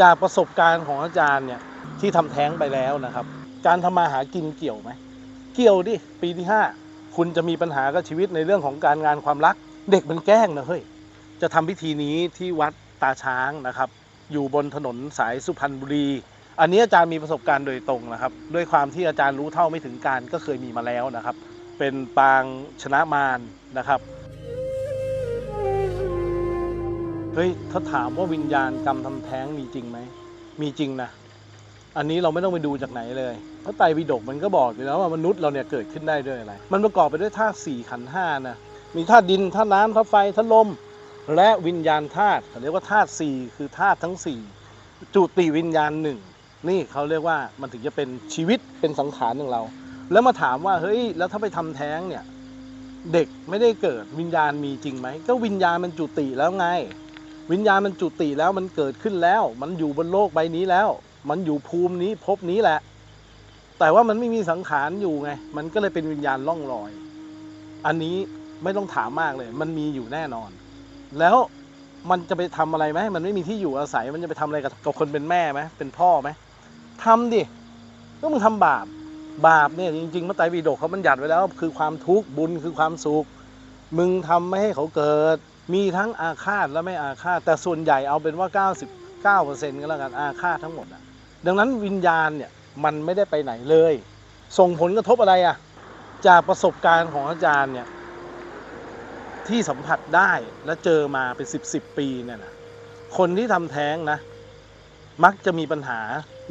จากประสบการณ์ของอาจารย์เนี่ยที่ทำแท้งไปแล้วนะครับ การทำมาหากินเกี่ยวไหม เกี่ยวดิ ปีที่ 5 คุณจะมีปัญหากับชีวิตในเรื่องของการงานความรัก เด็กมันแกล้งนะเฮ้ย จะทำพิธีนี้ที่วัดตาช้างนะครับ อยู่บนถนนสายสุพรรณบุรี อันนี้อาจารย์มีประสบการณ์โดยตรงนะครับ ด้วยความที่อาจารย์รู้เท่าไม่ถึงการก็เคยมีมาแล้วนะครับ เป็นปางชนะมารนะครับ ฮ้ยถ้าถามว่าวิญญาณกรรมทำแท้งมีจริงไหมมีจริงนะอันนี้เราไม่ต้องไปดูจากไหนเลยเพราะไตรปิฎกมันก็บอกอยู่แล้วว่ามนุษย์เราเนี่ยเกิดขึ้นได้ด้วยอะไร มันประกอบไปด้วยธาตุสี่ขันห้านะมีธาตุดินธาตุน้ำธาตุไฟธาตุลม และวิญญาณธาตุเขาเรียกว่าธาตุสี่คือธาตุทั้งสี่จุติวิญญาณหนึ่งนี่เขาเรียกว่ามันถึงจะเป็นชีวิตเป็นสังขารของเรา แล้วมาถามว่าเฮ้ยแล้วถ้าไปทำแท้งเนี่ยเด็กไม่ได้เกิดวิญญาณมีจริงไหมก็วิญญาณมันจุติแล้วไง วิญญาณมันจุติแล้วมันเกิดขึ้นแล้ว มันอยู่บนโลกใบนี้แล้ว มันอยู่ภูมินี้ภพนี้แหละ แต่ว่ามันไม่มีสังขารอยู่ไง มันก็เลยเป็นวิญญาณล่องลอย อันนี้ไม่ต้องถามมากเลย มันมีอยู่แน่นอน แล้วมันจะไปทำอะไรไหมมันไม่มีที่อยู่อาศัย มันจะไปทำอะไรกับกับคนเป็นแม่ไหมเป็นพ่อไหมทำดิก็มึงทำบาปบาปเนี่ยจริงๆพระไตรปิฎกเขาบัญญัติไว้แล้ว คือความทุกข์บุญคือความสุข มึงทำไม่ให้เขาเกิด มีทั้งอาฆาตและไม่อาฆาต แต่ส่วนใหญ่เอาเป็นว่า 99%ก็แล้วกันอาฆาตทั้งหมดอะดังนั้นวิญญาณเนี่ยมันไม่ได้ไปไหนเลย ส่งผลกระทบอะไรอะจากประสบการณ์ของอาจารย์เนี่ยที่สัมผัสได้และเจอมาเป็น10 10ปีเนี่ยนะคนที่ทำแท้งนะ มักจะมีปัญหา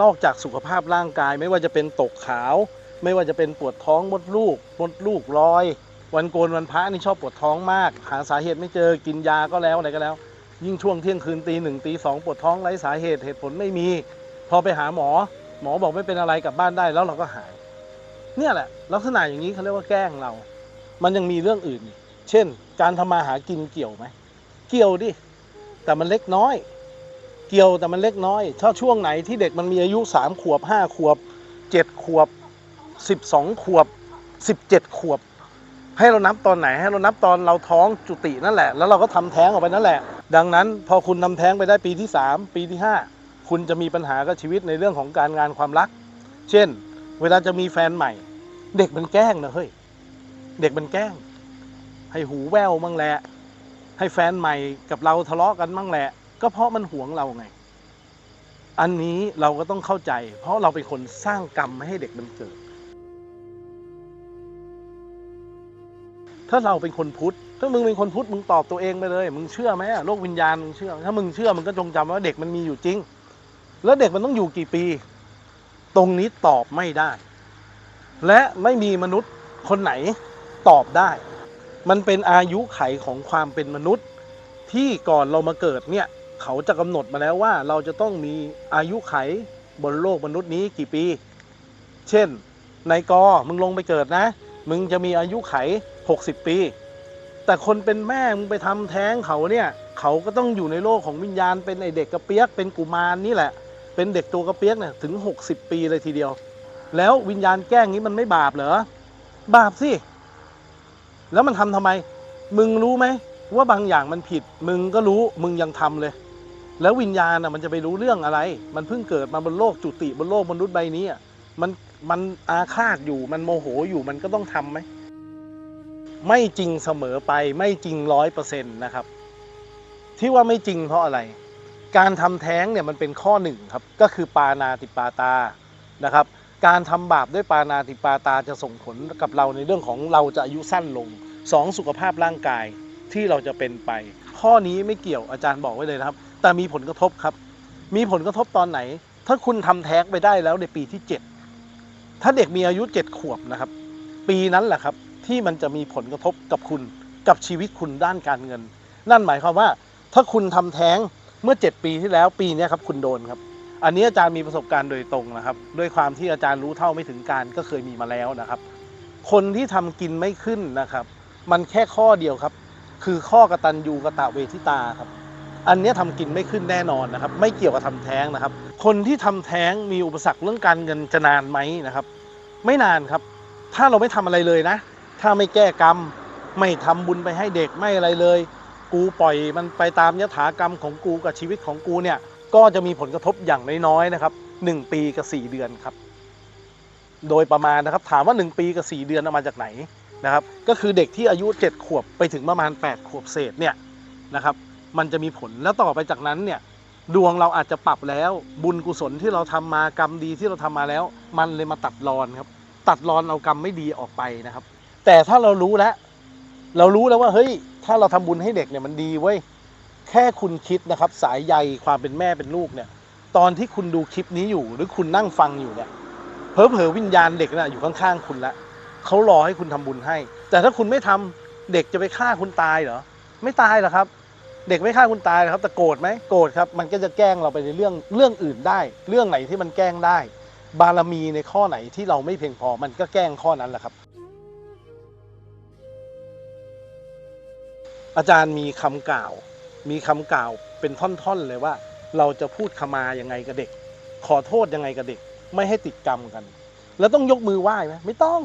นอกจากสุขภาพร่างกาย ไม่ว่าจะเป็นตกขาว ไม่ว่าจะเป็นปวดท้องมดลูกมดลูกลอย วันโกนวันพระนี่ชอบปวดท้องมาก หาสาเหตุไม่เจอกินยาก็แล้วอะไรก็แล้ว ยิ่งช่วงเที่ยงคืนตีหนึ่งตีสองปวดท้องไร้สาเหตุเหตุผลไม่มี พอไปหาหมอ หมอบอกไม่เป็นอะไรกลับบ้านได้แล้วเราก็หาย เนี่ยแหละ ลักษณะอย่างนี้เขาเรียกว่าแกล้งเรา มันยังมีเรื่องอื่น เช่น การทำมาหากินเกี่ยวไหมเกี่ยวดิแต่มันเล็กน้อย เกี่ยวแต่มันเล็กน้อยถ้าช่วงไหนที่เด็กมันมีอายุสามขวบห้าขวบเจ็ดขวบสิบสองขวบสิบเจ็ดขวบ ให้เรานับตอนไหน ให้เรานับตอนเราท้องจุตินั่นแหละ แล้วเราก็ทำแท้งออกไปนั่นแหละ ดังนั้นพอคุณทำแท้งไปได้ปีที่ 3 ปีที่ 5 คุณจะมีปัญหากับชีวิตในเรื่องของการงานความรัก เช่น เวลาจะมีแฟนใหม่ เด็กมันแกล้งนะเฮ้ย เด็กมันแกล้ง ให้หูแววมั่งแหละ ให้แฟนใหม่กับเราทะเลาะกันมั่งแหละ ก็เพราะมันหวงเราไง อันนี้เราก็ต้องเข้าใจ เพราะเราเป็นคนสร้างกรรมไม่ให้เด็กมันเกิด ถ้าเราเป็นคนพุทธถ้ามึงเป็นคนพุทธมึงตอบตัวเองไปเลย มึงเชื่อไหมอะโลกวิญญาณมึงเชื่อ ถ้ามึงเชื่อมึงก็จงจำว่าเด็กมันมีอยู่จริง แล้วเด็กมันต้องอยู่กี่ปี ตรงนี้ตอบไม่ได้ และไม่มีมนุษย์คนไหนตอบได้ มันเป็นอายุไขของความเป็นมนุษย์ ที่ก่อนเรามาเกิดเนี่ย เขาจะกำหนดมาแล้วว่า เราจะต้องมีอายุไขบนโลกมนุษย์นี้กี่ปี เช่น นายกอมึงลงไปเกิดนะ มึงจะมีอายุไข 60 ปี แต่คนเป็นแม่มึงไปทำแท้งเขาเนี่ย เขาก็ต้องอยู่ในโลกของวิญญาณเป็นไอเด็กกระเปียกเป็นกุมารนี่แหละ เป็นเด็กตัวกระเปียกเนี่ยถึง 60 ปีเลยทีเดียว แล้ววิญญาณแกล้งนี้มันไม่บาปเหรอ บาปสิ แล้วมันทำทำไม มึงรู้ไหมว่าบางอย่างมันผิด มึงก็รู้มึงยังทำเลย แล้ววิญญาณอะมันจะไปรู้เรื่องอะไร มันเพิ่งเกิดมาบนโลกจุติบนโลกมนุษย์ใบนี้อะมัน มันอาฆาตอยู่มันโมโหอยู่มันก็ต้องทำไหม ไม่จริงเสมอไปไม่จริงร้อยเปอร์เซ็นต์นะครับ ที่ว่าไม่จริงเพราะอะไร การทำแท้งเนี่ยมันเป็นข้อหนึ่งครับ ก็คือปานาติปาตานะครับ การทำบาปด้วยปานาติปาตาจะส่งผลกับเราในเรื่องของเราจะอายุสั้นลงสองสุขภาพร่างกายที่เราจะเป็นไป ข้อนี้ไม่เกี่ยวอาจารย์บอกไว้เลยนะครับ แต่มีผลกระทบครับ มีผลกระทบตอนไหน ถ้าคุณทำแท้งไปได้แล้วในปีที่ 7 ถ้าเด็กมีอายุ7ขวบนะครับ ปีนั้นแหละครับที่มันจะมีผลกระทบกับคุณกับชีวิตคุณด้านการเงิน นั่นหมายความว่า ถ้าคุณทำแท้งเมื่อ 7 ปีที่แล้วปีนี้ครับคุณโดนครับ อันนี้อาจารย์มีประสบการณ์โดยตรงนะครับ ด้วยความที่อาจารย์รู้เท่าไม่ถึงการก็เคยมีมาแล้วนะครับ คนที่ทำกินไม่ขึ้นนะครับ มันแค่ข้อเดียวครับ คือข้อกตัญญูกะตะเวทิตาครับ อันนี้ยทำกินไม่ขึ้นแน่นอนนะครับ ไม่เกี่ยวกับทำแท้งนะครับ คนที่ทำแท้งมีอุปสรรคเรื่องการเงินจะนานไหมนะครับ ไม่นานครับ ถ้าเราไม่ทำอะไรเลยนะ ถ้าไม่แก้กรรม ไม่ทำบุญไปให้เด็กไม่อะไรเลย กูปล่อยมันไปตามยถากรรมของกูกับชีวิตของกูเนี่ย ก็จะมีผลกระทบอย่างน้อยๆนะครับหนึ่งปีกับสี่เดือนครับ โดยประมาณนะครับ ถามว่า 1 ปีกับ 4 เดือนเอามาจากไหนนะครับ ก็คือเด็กที่อายุ 7 ขวบไปถึงประมาณ 8 ขวบเศษเนี่ยนะครับ มันจะมีผลแล้วต่อไปจากนั้นเนี่ยดวงเราอาจจะปรับแล้ว บุญกุศลที่เราทำมากรรมดีที่เราทำมาแล้ว มันเลยมาตัดรอนครับ ตัดรอนเอากรรมไม่ดีออกไปนะครับ แต่ถ้าเรารู้แล้ว เรารู้แล้วว่าเฮ้ย ถ้าเราทำบุญให้เด็กเนี่ยมันดีเว้ยแค่คุณคิดนะครับ สายใยความเป็นแม่เป็นลูกเนี่ย ตอนที่คุณดูคลิปนี้อยู่ หรือคุณนั่งฟังอยู่เนี่ยเผลอวิญญาณเด็กน่ะอยู่ข้างๆคุณละเขารอให้คุณทำบุญให้ แต่ถ้าคุณไม่ทำเด็กจะไปฆ่าคุณตายเหรอไม่ตายหรอครับ เด็กไม่ฆ่าคุณตายหรอกครับแต่โกรธไหมโกรธครับ มันก็จะแกล้งเราไปในเรื่องเรื่องอื่นได้ เรื่องไหนที่มันแกล้งได้ บารมีในข้อไหนที่เราไม่เพียงพอมันก็แกล้งข้อนั้นแหละครับ อาจารย์มีคำกล่าว มีคำกล่าวเป็นท่อนๆเลยว่า เราจะพูดขมายังไงกับเด็ก ขอโทษยังไงกับเด็ก ไม่ให้ติดกรรมกัน แล้วต้องยกมือไหว้ไหมไม่ต้อง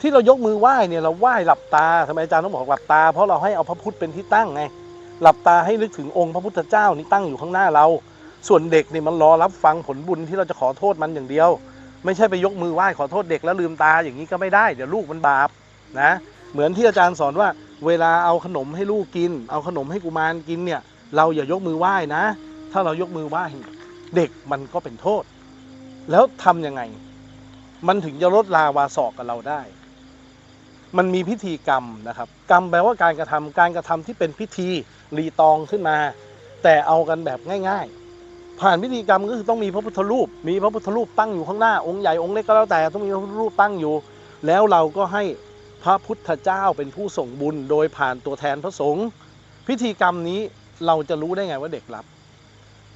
ที่เรายกมือไหว้เนี่ยเราไหว้หลับตาทำไมอาจารย์ต้องบอกหลับตา เพราะเราให้เอาพระพุทธเป็นที่ตั้งไง หลับตาให้นึกถึงองค์พระพุทธเจ้านี่ตั้งอยู่ข้างหน้าเรา ส่วนเด็กเนี่ยมันรอรับฟังผลบุญที่เราจะขอโทษมันอย่างเดียว ไม่ใช่ไปยกมือไหว้ขอโทษเด็กแล้วลืมตาอย่างนี้ก็ไม่ได้ เดี๋ยวลูกมันบาปนะ เหมือนที่อาจารย์สอนว่า เวลาเอาขนมให้ลูกกิน เอาขนมให้กุมารกินเนี่ย เราอย่ายกมือไหว้นะ ถ้าเรายกมือไหว้เด็กมันก็เป็นโทษ แล้วทำยังไง มันถึงจะลดลาวาศอกกับเราได้ มันมีพิธีกรรมนะครับ กรรมแปลว่าการกระทำการกระทำที่เป็นพิธีรีตองขึ้นมา แต่เอากันแบบง่าย ๆ ผ่านพิธีกรรมก็คือต้องมีพระพุทธรูป มีพระพุทธรูปตั้งอยู่ข้างหน้าองค์ใหญ่องค์เล็กก็แล้วแต่ต้องมีพระพุทธรูปตั้งอยู่ แล้วเราก็ให้พระพุทธเจ้าเป็นผู้ส่งบุญ โดยผ่านตัวแทนพระสงฆ์พิธีกรรมนี้เราจะรู้ได้ไงว่าเด็กรับ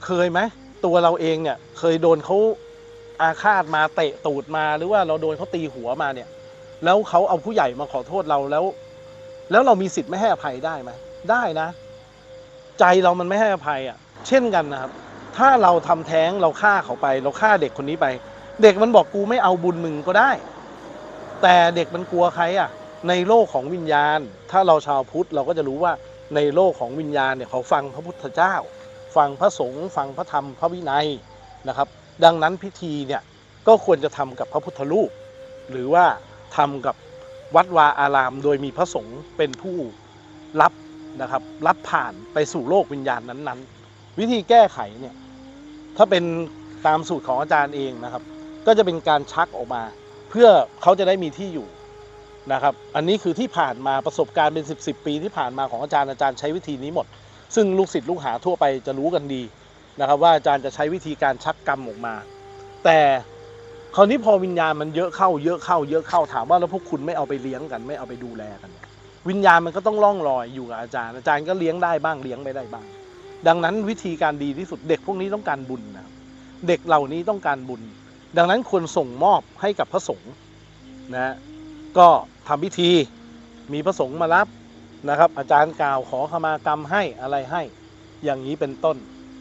เคยไหมตัวเราเองเนี่ยเคยโดนเขาอาฆาตมาเตะตูดมาหรือว่าเราโดนเขาตีหัวมาเนี่ย แล้วเขาเอาผู้ใหญ่มาขอโทษเราแล้ว แล้วเรามีสิทธิ์ไม่ให้อภัยได้ไหมได้นะ ใจเรามันไม่ให้อภัยอะ เช่นกันนะครับ ถ้าเราทำแท้งเราฆ่าเขาไป เราฆ่าเด็กคนนี้ไป เด็กมันบอกกูไม่เอาบุญมึงก็ได้ แต่เด็กมันกลัวใครอะ ในโลกของวิญญาณ ถ้าเราชาวพุทธเราก็จะรู้ว่าในโลกของวิญญาณเนี่ยเขาฟังพระพุทธเจ้า ฟังพระสงฆ์ฟังพระธรรมพระวินัยนะครับ ดังนั้นพิธีเนี่ยก็ควรจะทำกับพระพุทธรูป หรือว่า ทำกับวัดวาอาราม โดยมีพระสงฆ์เป็นผู้รับนะครับ รับผ่านไปสู่โลกวิญญาณนั้นๆ วิธีแก้ไขเนี่ยถ้าเป็นตามสูตรของอาจารย์เองนะครับ ก็จะเป็นการชักออกมา เพื่อเขาจะได้มีที่อยู่นะครับ อันนี้คือที่ผ่านมาประสบการณ์เป็น 10บสปีที่ผ่านมาของอาจารย์อาจารย์ใช้วิธีนี้หมด ซึ่งลูกศิษย์ลูกหาทั่วไปจะรู้กันดีนะครับ ว่าอาจารย์จะใช้วิธีการชักกรรมออกมา แต่ คราวนี้พอวิญญาณมันเยอะเข้าเยอะเข้าเยอะเข้าถามว่าแล้วพวกคุณไม่เอาไปเลี้ยงกันไม่เอาไปดูแลกัน วิญญาณมันก็ต้องล่องลอยอยู่กับอาจารย์ อาจารย์ก็เลี้ยงได้บ้างเลี้ยงไม่ได้บ้าง ดังนั้นวิธีการดีที่สุดเด็กพวกนี้ต้องการบุญนะครับเด็กเหล่านี้ต้องการบุญ ดังนั้นควรส่งมอบให้กับพระสงฆ์นะฮะก็ทำพิธีมีพระสงฆ์มารับนะครับ อาจารย์กล่าวขอขมากรรมให้อะไรให้อย่างนี้เป็นต้น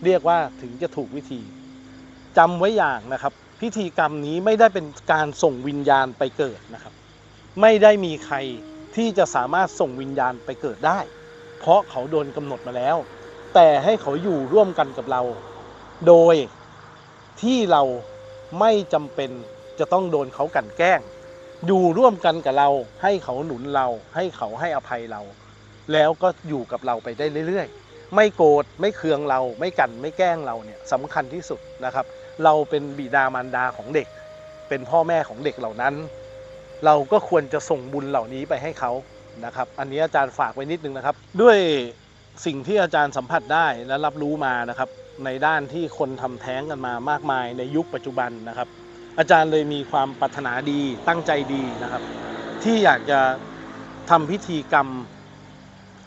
เรียกว่าถึงจะถูกวิธีจำไว้อย่างนะครับ พิธีกรรมนี้ไม่ได้เป็นการส่งวิญญาณไปเกิดนะครับ ไม่ได้มีใครที่จะสามารถส่งวิญญาณไปเกิดได้ เพราะเขาโดนกำหนดมาแล้ว แต่ให้เขาอยู่ร่วมกันกับเรา โดยที่เราไม่จำเป็นจะต้องโดนเขากันแกล้ง อยู่ร่วมกันกับเรา ให้เขาหนุนเรา ให้เขาให้อภัยเรา แล้วก็อยู่กับเราไปได้เรื่อยๆ ไม่โกรธไม่เคืองเราไม่กันไม่แกล้งเราเนี่ยสำคัญที่สุดนะครับ เราเป็นบิดามารดาของเด็ก เป็นพ่อแม่ของเด็กเหล่านั้น เราก็ควรจะส่งบุญเหล่านี้ไปให้เขานะครับ อันนี้อาจารย์ฝากไว้นิดนึงนะครับ ด้วยสิ่งที่อาจารย์สัมผัสได้และรับรู้มานะครับ ในด้านที่คนทำแท้งกันมามากมายในยุคปัจจุบันนะครับ อาจารย์เลยมีความปรารถนาดีตั้งใจดีนะครับ ที่อยากจะทำพิธีกรรม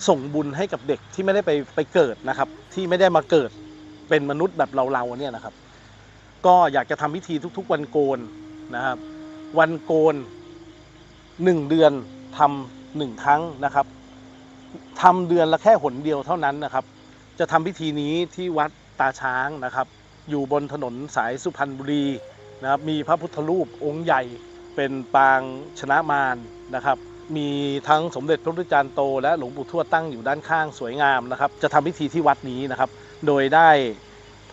ส่งบุญให้กับเด็กที่ไม่ได้ไปไปเกิดนะครับ ที่ไม่ได้มาเกิดเป็นมนุษย์แบบเราๆเนี่ยนะครับ ก็อยากจะทำพิธีทุกๆ วันโกนนะครับ วันโกนหนึ่งเดือนทำหนึ่งครั้งนะครับทำเดือนละแค่หนเดียวเท่านั้นนะครับ จะทำพิธีนี้ที่วัดตาช้างนะครับ อยู่บนถนนสายสุพรรณบุรีนะครับมีพระพุทธรูปองค์ใหญ่เป็นปางชนะมารนะครับ มีทั้งสมเด็จพระพุทธจารย์โต และหลวงปู่ทวดตั้งอยู่ด้านข้างสวยงามนะครับ จะทำพิธีที่วัดนี้นะครับ โดยได้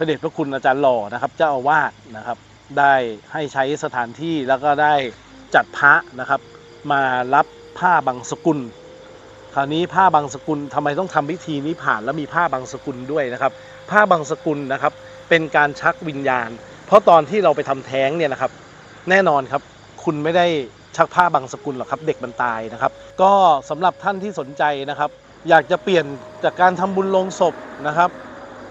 พระเดชพระคุณอาจารย์หล่อนะครับ เจ้าอาวาสนะครับ ได้ให้ใช้สถานที่แล้วก็ได้จัดพระนะครับ มารับผ้าบางสกุล คราวนี้ผ้าบางสกุลทำไมต้องทำพิธีนี้ผ่านแล้วมีผ้าบางสกุลด้วยนะครับ ผ้าบางสกุลนะครับ เป็นการชักวิญญาณ เพราะตอนที่เราไปทำแท้งเนี่ยนะครับ แน่นอนครับ คุณไม่ได้ชักผ้าบางสกุลหรอกครับ เด็กมันตายนะครับ ก็สำหรับท่านที่สนใจนะครับ อยากจะเปลี่ยนจากการทำบุญลงศพนะครับ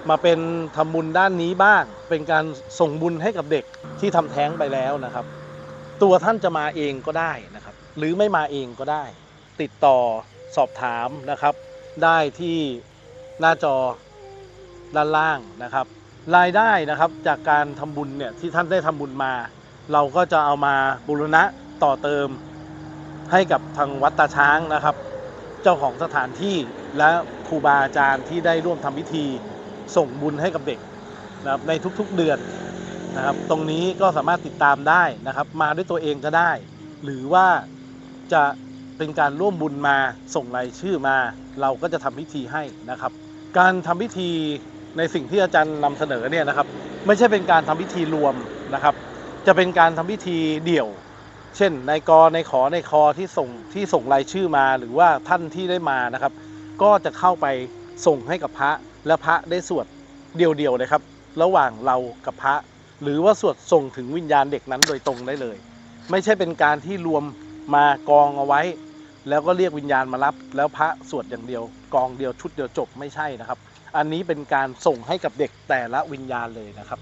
มาเป็นทำบุญด้านนี้บ้าง เป็นการส่งบุญให้กับเด็กที่ทำแท้งไปแล้วนะครับ ตัวท่านจะมาเองก็ได้นะครับ หรือไม่มาเองก็ได้ ติดต่อสอบถามนะครับ ได้ที่หน้าจอด้านล่างนะครับ รายได้นะครับจากการทำบุญเนี่ยที่ท่านได้ทำบุญมา เราก็จะเอามาบูรณะต่อเติมให้กับทางวัดตาช้างนะครับ เจ้าของสถานที่และครูบาอาจารย์ที่ได้ร่วมทำพิธี ส่งบุญให้กับเด็กนะครับในทุกๆเดือนนะครับ ตรงนี้ก็สามารถติดตามได้นะครับ มาด้วยตัวเองก็ได้ หรือว่าจะเป็นการร่วมบุญมาส่งรายชื่อมา เราก็จะทำพิธีให้นะครับ การทำพิธีในสิ่งที่อาจารย์นำเสนอเนี่ยนะครับ ไม่ใช่เป็นการทำพิธีรวมนะครับ จะเป็นการทำพิธีเดี่ยว เช่นนายกในขอในคอที่ส่งที่ส่งรายชื่อมา หรือว่าท่านที่ได้มานะครับ ก็จะเข้าไปส่งให้กับพระ และพระได้สวดเดียวๆเลยครับ ระหว่างเรากับพระ หรือว่าสวดส่งถึงวิญญาณเด็กนั้นโดยตรงได้เลย ไม่ใช่เป็นการที่รวมมากองเอาไว้ แล้วก็เรียกวิญญาณมารับ แล้วพระสวดอย่างเดียว กองเดียวชุดเดียวจบไม่ใช่นะครับ อันนี้เป็นการส่งให้กับเด็กแต่ละวิญญาณเลยนะครับ